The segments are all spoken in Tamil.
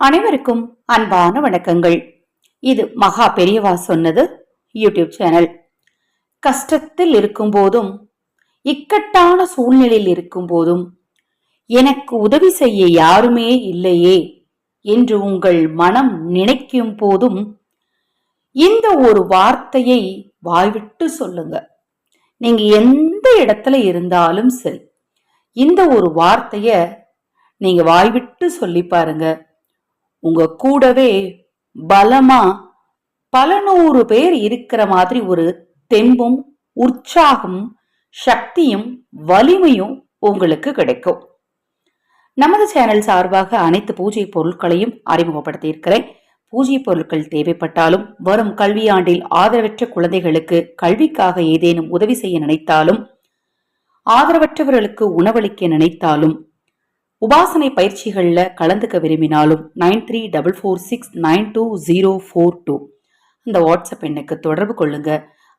அனைவருக்கும் அன்பான வணக்கங்கள். இது மகா பெரியவா சொன்னது யூடியூப் சேனல். கஷ்டத்தில் இருக்கும் போதும் இக்கட்டான சூழ்நிலையில் இருக்கும் போதும் எனக்கு உதவி செய்ய யாருமே இல்லையே என்று உங்கள் மனம் நினைக்கும் போதும் இந்த ஒரு வார்த்தையை வாய்விட்டு சொல்லுங்க. நீங்க எந்த இடத்துல இருந்தாலும் சரி இந்த ஒரு வார்த்தைய நீங்க வாய்விட்டு சொல்லி பாருங்க. உங்க கூடவே பலமா பல நூறு பேர் இருக்கிற மாதிரி ஒரு தெம்பும் உற்சாகம் சக்தியும் வலிமையும் உங்களுக்கு கிடைக்கும். நமது சேனல் சார்பாக அனைத்து பூஜை பொருட்களையும் அறிமுகப்படுத்தி இருக்கிறேன் பூஜை பொருட்கள் தேவைப்பட்டாலும் வரும் கல்வியாண்டில் ஆதரவற்ற குழந்தைகளுக்கு கல்விக்காக ஏதேனும் உதவி செய்ய நினைத்தாலும் ஆதரவற்றவர்களுக்கு உணவளிக்க நினைத்தாலும் உபாசனை பயிற்சிகளில் கலந்துக்க விரும்பினாலும் nine three double four six nine two zero four two இந்த வாட்ஸ்அப் எண்ணுக்கு தொடர்பு கொள்ளுங்க.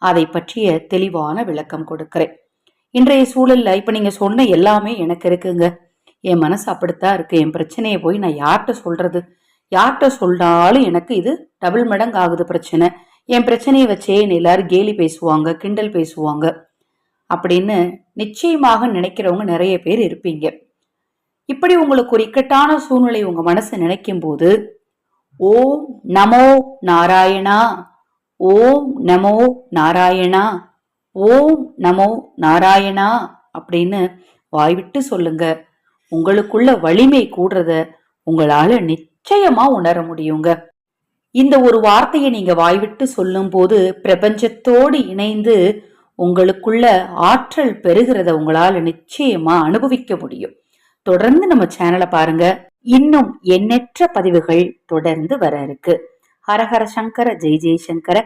அதை பற்றிய தெளிவான விளக்கம் கொடுக்குறேன். இன்றைய சூழலில் இப்போ நீங்கள் சொன்ன எல்லாமே எனக்கு இருக்குங்க. என் மனசு அப்படித்தான் இருக்குது என் பிரச்சனையை போய் நான் யார்கிட்ட சொல்கிறது யார்கிட்ட சொன்னாலும் எனக்கு இது டபுள் மடங்கு ஆகுது பிரச்சனை. என் பிரச்சனையை வச்சே என்னை எல்லாரும் கேலி பேசுவாங்க கிண்டல் பேசுவாங்க. அப்படின்னு நிச்சயமாக நினைக்கிறவங்க நிறைய பேர் இருப்பீங்க. இப்படி உங்களுக்கு ஒரு இக்கட்டான சூழ்நிலை உங்க மனசு நினைக்கும் போது ஓம் நமோ நாராயணா ஓம் நமோ நாராயணா ஓம் நமோ நாராயணா அப்படின்னு வாய்விட்டு சொல்லுங்க. உங்களுக்குள்ள வலிமை கூடுறத உங்களால நிச்சயமா உணர முடியுங்க. இந்த ஒரு வார்த்தையை நீங்க வாய்விட்டு சொல்லும் போது பிரபஞ்சத்தோடு இணைந்து உங்களுக்குள்ள ஆற்றல் பெறுகிறத உங்களால நிச்சயமா அனுபவிக்க முடியும். தொடர்ந்து நம்ம சேனலை பாருங்க. இன்னும் எண்ணற்ற பதிவுகள் தொடர்ந்து வர இருக்கு. ஹரஹர சங்கர ஜெய் ஜெய்சங்கர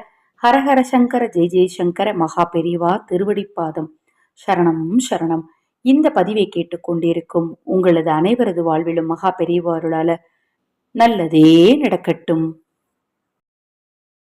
ஹரஹர சங்கர ஜெய் ஜெய்சங்கர மகா பெரிவா திருவடிப்பாதம். சரணம் சரணம். இந்த பதிவை கேட்டுக்கொண்டிருக்கும் உங்களது அனைவரது வாழ்விலும் மகா பெரியவாருளால நல்லதே நடக்கட்டும்.